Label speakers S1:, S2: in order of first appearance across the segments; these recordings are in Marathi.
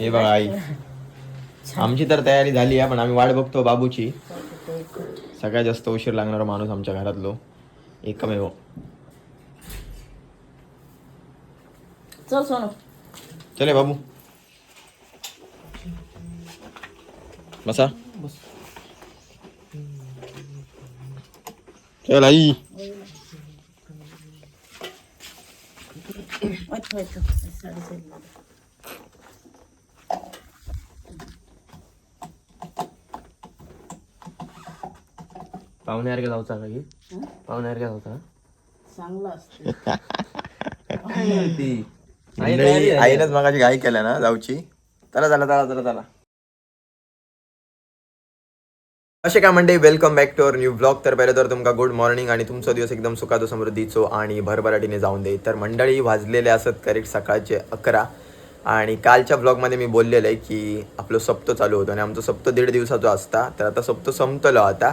S1: हे बघा आई. आमची तर तयारी झाली आहे पण आम्ही वाट बघतो बाबूची. सगळ्यात जास्त उशीर लागणारा माणूस आमच्या घरातलो. एकमेव.
S2: चल सोनू.
S1: चले बाबू. बसा. चल आई. पाहुण्यासारखा जाऊचा का की पाहुण्यासारखा जाऊचा
S2: चांगलं असतं.
S1: मंडळी आईनच मगाची घाई केल्या ना जाऊची. चला चला चला चला चला. असे काय म्हणते welcome back to our new blog तर पहिले तर तुमका गुड मॉर्निंग आणि तुमचा दिवस एकदम सुखातो समृद्धीचो आणि भरभराटीने जाऊन दे. तर मंडळी वाजलेले असत करेक्ट सकाळचे अकरा. आणि कालच्या ब्लॉगमध्ये मी बोललेलं आहे की आपलं सप्तो चालू होतो आणि आमचं सप्तो दीड दिवसाचो असता. तर आता सप्तो संपतलो आता.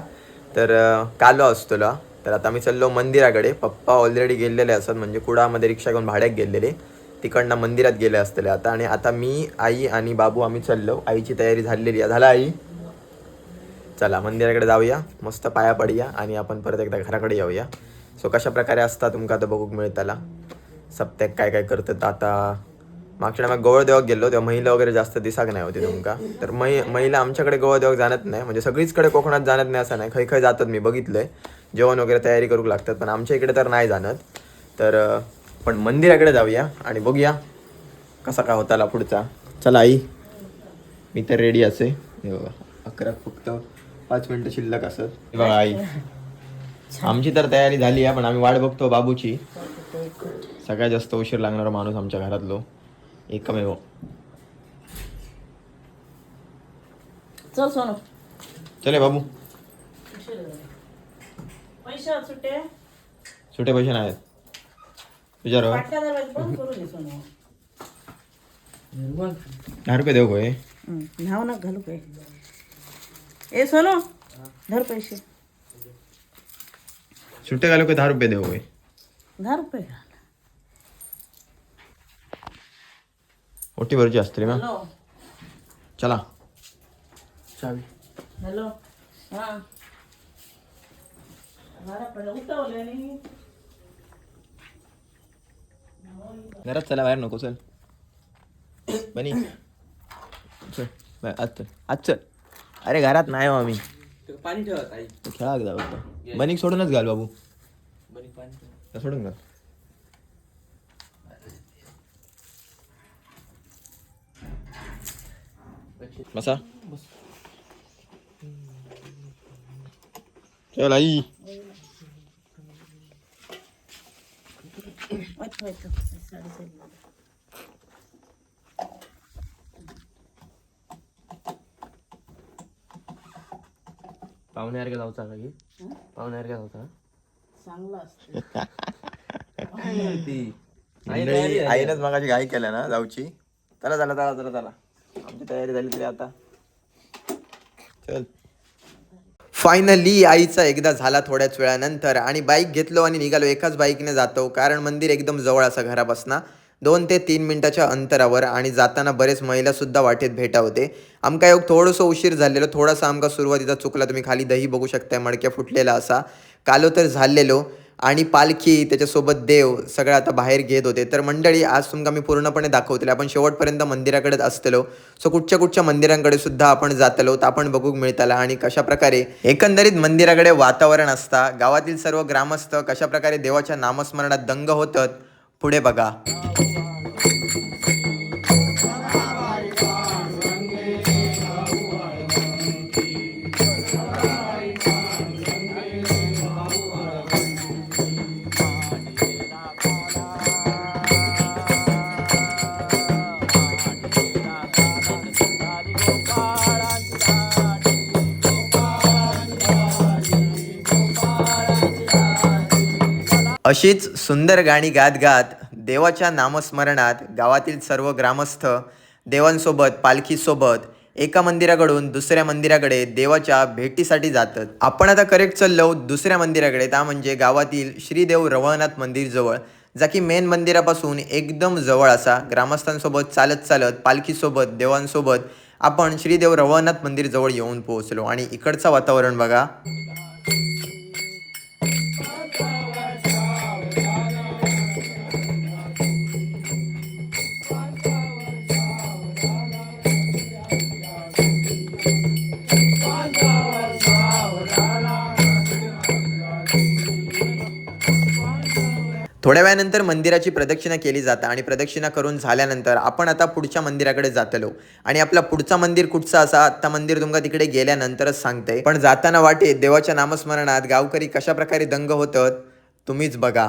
S1: तर कालो असतो तर आता आम्ही चाललो मंदिराकडे. पप्पा ऑलरेडी गेलेले असत म्हणजे कुडामध्ये रिक्षा घेऊन भाड्यात गेलेले. तिकडनं मंदिरात गेले असतले आता. आणि आता मी आई आणि बाबू आम्ही चाललो. आईची तयारी झालेली आहे. झाला आई? चला मंदिराकडे जाऊया. मस्त पाया पडूया आणि आपण परत एकदा घराकडे येऊया. सो कशा प्रकारे असता तुमका आता बघूक मिळताला? सप्त्याक काय काय करतात आता? मागच्या टायमात गवळ देवाक गेलो तेव्हा महिला वगैरे जास्त दिसाक नाही होती तुमका तर मै महिला आमच्याकडे गोवा देवाक जाणत नाही म्हणजे सगळीचकडे कोकणात जाणत नाही असं नाही. खै खै जातात मी बघितलंय. जेवण वगैरे तयारी करूक लागतात पण आमच्या इकडे तर नाही जाणत. तर पण मंदिराकडे जाऊया आणि बघूया कसा काय होताला पुढचा. चला आई मी तर रेडी असे. अकरा फक्त पाच मिनिटं शिल्लक असत बघा आई आमची तर तयारी झाली आहे पण आम्ही वाट बघतो बाबूची. सगळ्यात जास्त उशीर लागणारा माणूस आमच्या घरातलो. एकमेव
S2: चल सोनू
S1: चले बाबू
S2: पैसे सुट्टे
S1: सुटे पैसे नाही आहेत तुझ्या रो
S2: पाटल्या दरवाजा बंद करू दे सोनू
S1: दहा रुपये देऊ गोय
S2: नाव ना घालू काय ए सोनू धर पैसे
S1: सुट्टे घालू का दहा रुपये देऊ गोय
S2: दहा रुपये
S1: मोठी भरची असते
S2: हॅलो.
S1: चला.
S2: हा. उठवले आणि
S1: घरात चला बाहेर नको चल. बनी. चल बाहेर, आज चल. आज चल. अरे घरात नाही हो आम्ही.
S3: पाणी ठेवत आई.
S1: खेळा जाऊ बनिक सोडूनच घाल बाबू. त्या सोडून घाल. बसा चल आई पाहुण्यासारखा जाऊचा का? की पाहुण्यासारखा जाऊचा
S2: चांगलं असतं.
S1: मंडळी आईनच मगाची घाई केल्या ना जाऊची. चला चला चला चला चला. आमची तयारी झाली तरी आता? चल. फायनली आईचा एकदा झाला थोड्याच वेळानंतर आणि बाईक घेतलो आणि निघालो. एकाच बाईकने जातो. कारण मंदिर एकदम जवळ असं घरापासनं. दोन ते तीन मिनटाच्या अंतरावर आणि जाताना बरेच महिलासुद्धा वाटेत भेटा होते. आमका योग थोडंसं उशीर झालेलो. थोडासा आमका सुरुवातीचा चुकला. तुम्ही खाली दही बघू शकताय मडक्या फुटलेला असा. कालो तर झालेलो. आणि पालखी त्याच्यासोबत देव सगळं आता बाहेर घेत होते. तर मंडळी आज तुमका मी पूर्णपणे दाखवतील आपण शेवटपर्यंत मंदिराकडेच असतलो. सो कुठच्या कुठच्या मंदिरांकडे सुद्धा आपण जातलो तर आपण बघूक मिळताला. आणि कशा प्रकारे एकंदरीत मंदिराकडे वातावरण असता गावातील सर्व ग्रामस्थ कशा प्रकारे देवाच्या नामस्मरणात दंग होतात पुढे बघा. अशीच सुंदर गाणी गात गात देवाच्या नामस्मरणात गावातील सर्व ग्रामस्थ देवांसोबत पालखीसोबत एका मंदिराकडून दुसऱ्या मंदिराकडे देवाच्या भेटीसाठी जातात. आपण आता करेक्ट चाललो दुसऱ्या मंदिराकडे. त्या म्हणजे गावातील श्रीदेव रवळनाथ मंदिर जवळ जा की मेन मंदिरापासून एकदम जवळ असा ग्रामस्थांसोबत चालत चालत पालखीसोबत देवांसोबत आपण श्रीदेव रवळनाथ मंदिर जवळ येऊन पोहोचलो. आणि इकडचं वातावरण बघा. थोड्या वेळानंतर मंदिराची प्रदक्षिणा केली जातं आणि प्रदक्षिणा करून झाल्यानंतर आपण आता पुढच्या मंदिराकडे जातलो. आणि आपला पुढचा मंदिर कुठचा असा? आता मंदिर तुमका तिकडे गेल्यानंतरच सांगते पण जाताना वाटेत देवाच्या नामस्मरणात गावकरी कशा प्रकारे दंग होतात? तुम्हीच बघा.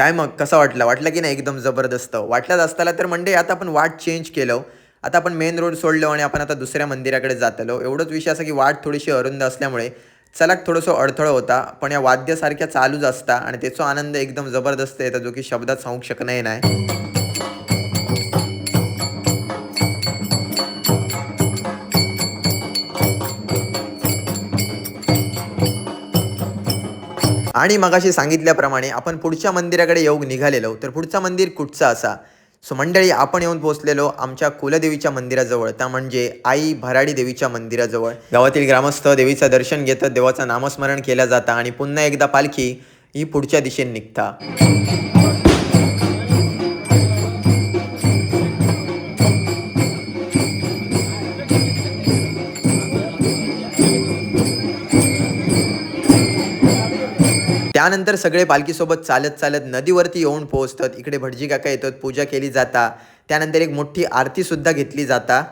S1: काय मग? कसा वाटला? वाटलं की नाही एकदम जबरदस्त? वाटलाच असताना तर मंडे आता आपण वाट चेंज केलं. आता आपण मेन रोड सोडलो आणि आपण आता दुसऱ्या मंदिराकडे जातलो. एवढंच विषय असा की वाट थोडीशी अरुंद असल्यामुळे चलाक थोडंसं अडथळं होता पण या वाद्यासारख्या चालूच असता आणि त्याचा आनंद एकदम जबरदस्त येतो जो की शब्दात सांगू शकणं नाही. आणि मगाशी सांगितल्याप्रमाणे आपण पुढच्या मंदिराकडे येऊन निघालेलो तर पुढचा मंदिर कुठचा असा? सो मंडळी आपण येऊन पोहोचलेलो आमच्या कुलदेवीच्या मंदिराजवळ. त्या म्हणजे आई भराडी देवीच्या मंदिराजवळ. गावातील ग्रामस्थ देवीचं दर्शन घेतात देवाचं नामस्मरण केलं जातं आणि पुन्हा एकदा पालखी ही पुढच्या दिशेने निघता. त्यानंतर सगळे पालखीसोबत चालत चालत नदीवरती येऊन पोहोचतात. इकडे भटजी काका येतात पूजा केली जाता. त्यानंतर एक मोठी आरती सुद्धा घेतली जाता.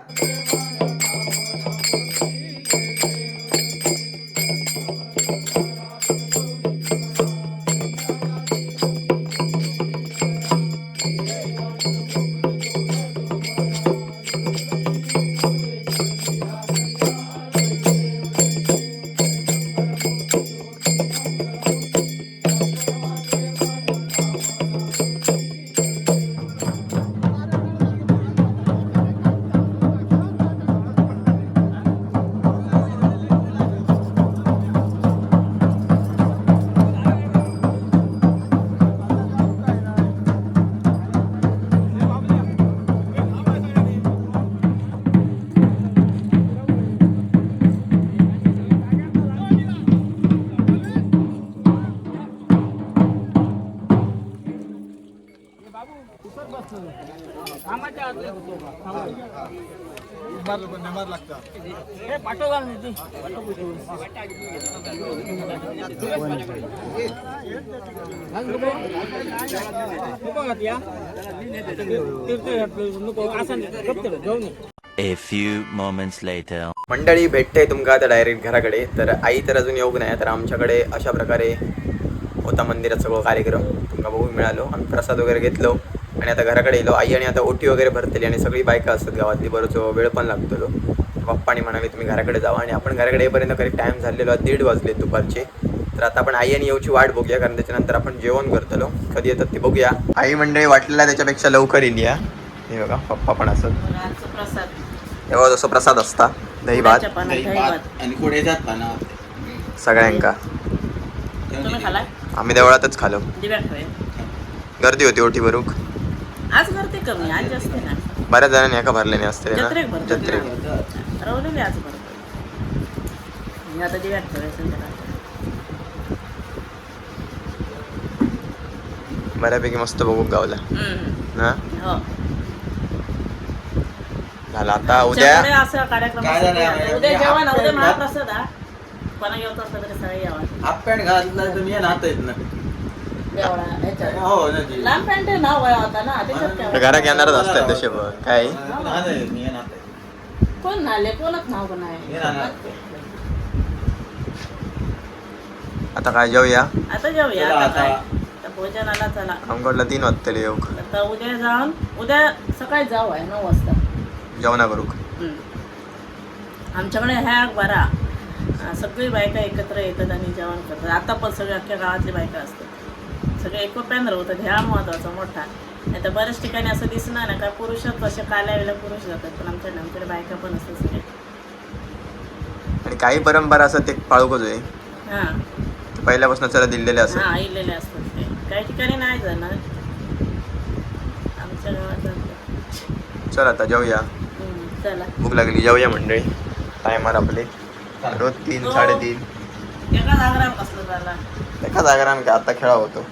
S3: A few moments later.
S1: मंडळी भेटते तुमका आता डायरेक्ट घराकडे. तर आई तर अजून येऊक नाही तर आमच्याकडे अशा प्रकारे होता मंदिरात सगळं कार्यक्रम तुमका बघून मिळालो. आम्ही प्रसाद वगैरे घेतलो आणि आता घराकडे येलो. आई आणि आता ओटी वगैरे भरतली आणि सगळी बायका असतात गावातली बरोच वेळ पण लागतलो. पप्पानी म्हणाले तुम्ही घराकडे जावा. आणि आपण घराकडे येईपर्यंत करेक्ट टाइम झालेलो आहे, दीड वाजले दुपारचे. तर आता आपण आई आणि येऊची वाट बघूया कारण त्याच्यानंतर आपण जेवण करतलो. कधी येतात ते बघूया. आई मंडळी वाटलेला त्याच्यापेक्षा लवकर येईल या. हे बघा पप्पा पण असत तेव्हा जसं प्रसाद असता दही भात. सगळ्यांका.
S2: तुम्ही खाला
S1: आम्ही देवळातच खालो. गर्दी होती ओटी भरूक.
S2: आज करते कमी आज जास्त ना
S1: बऱ्याच जणांनी एका भरलेले असते ना.
S2: जत्रेक. भरतात
S1: जत्रेक
S2: ना. रवलेली आज भरतो मी आता ठेवायचं त्याला
S1: बऱ्यापैकी मस्त बघू गावला
S2: हो
S1: झालं आता उद्या
S2: असं कार्यक्रम
S4: काय?
S2: उद्या जेवण उद्या
S4: हाफ
S2: महाप्रसाद हा कोणा येत असलं तरी सगळे यावं
S4: हाफ पॅन्ट घातला तर मी नात येत ना
S2: देवळा ह्याच्यात.
S4: हो ना जी.
S2: लांब पॅन्ट नाव वया होता ना त्याच्यात काय
S1: घरात येणारच असतात तसे बघ काय
S4: मी येत.
S2: कोण नाले कोणच नाव पण आहे.
S1: आता काय जाऊया
S2: आता जाऊया
S4: चला
S2: आता
S4: आता.
S2: काय तर भोजनाला चला.
S1: आमकडला तीन वाजतले येऊ.
S2: आता उद्या जाऊन उद्या सकाळी जाऊ आहे नऊ वाजता.
S1: जेवणा करूक
S2: हम्म. आमच्याकडे ह्या बरा अं, सगळी बायका एकत्र येतात आणि जेवण करतात. आता पण सगळे अख्ख्या गावातली बायका असतात. सगळे एकोप्यान राहतात ह्या महत्त्वाचा मोठा. नाही तर बऱ्याच ठिकाणी असं दिसणार ना का पुरुषच असे काल्या वेळेला पुरुष जातात पण आमच्याकडे आमच्याकडे बायका पण असतात सगळे
S1: आणि काही परंपरा असतात ते पाळूकच आहे
S2: हां.
S1: ते पहिल्यापासून चला दिलेले असत
S2: हां इलेले असतात ते. काही ठिकाणी नाही जाणार. आमच्या गावात जातात.
S1: चल आता जाऊया.
S2: हम्म, चला.
S1: भूक लागली जाऊया मंडळी. टायमार आपले. रोज तीन. साडेतीन.
S2: एका जागरावर बसलं झाला
S1: एका जागरान का? आता खेळा होतो.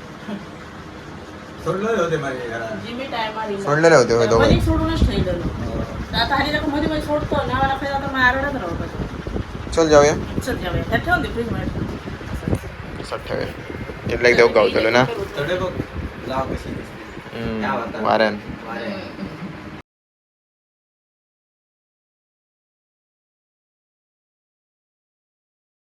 S4: सोडलेले होते माझे घरात.
S2: जिमी टायमार
S1: सोडलेले होते होय दोघं.
S2: मध्ये सोडूनच ठेवलेलं तर आता लोक मध्ये मध्ये सोडतो. तर मग आरडत राहतो
S1: चल जाऊया.
S2: चल ठेवून दे फ्रीजमध्ये
S1: असं ठेवूया. एक गावतलो ना.
S4: थोडे बघ. लाव कशी दिसते.
S1: हम्म, वाऱ्यान.
S4: वारे.